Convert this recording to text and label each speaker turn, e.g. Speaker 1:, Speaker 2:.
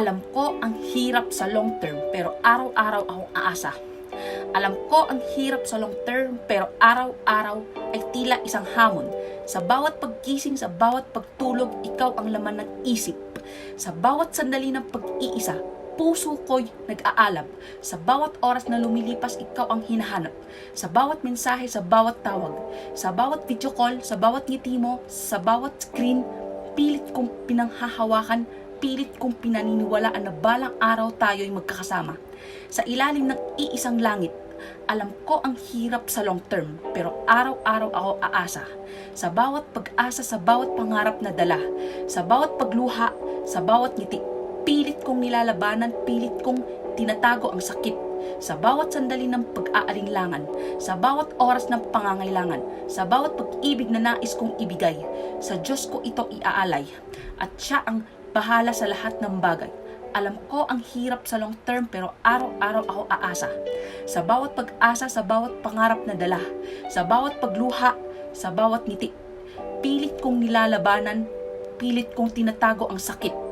Speaker 1: Alam ko ang hirap sa long term pero araw-araw akong aasa. Alam ko ang hirap sa long term pero araw-araw ay tila isang hamon. Sa bawat pagkising, sa bawat pagtulog, ikaw ang laman ng isip. Sa bawat sandali ng pag-iisa, puso ko'y nag-aalab. Sa bawat oras na lumilipas, ikaw ang hinahanap. Sa bawat mensahe, sa bawat tawag, sa bawat video call, sa bawat ngiti mo, sa bawat screen, pilit kong pinanghahawakan, pilit kong pinaniniwalaan na balang araw tayo'y magkakasama. Sa ilalim ng iisang langit, alam ko ang hirap sa long term, pero araw-araw ako aasa. Sa bawat pag-asa, sa bawat pangarap na dala, sa bawat pagluha, sa bawat ngiti, pilit kong nilalabanan, pilit kong tinatago ang sakit. Sa bawat sandali ng pag-aalinlangan, sa bawat oras ng pangangailangan, sa bawat pag-ibig na nais kong ibigay, sa Diyos ko ito iaalay. At siya ang bahala sa lahat ng bagay. Alam ko ang hirap sa long term pero araw-araw ako aasa. Sa bawat pag-asa, sa bawat pangarap na dala, sa bawat pagluha, sa bawat ngiti, pilit kong nilalabanan, pilit kong tinatago ang sakit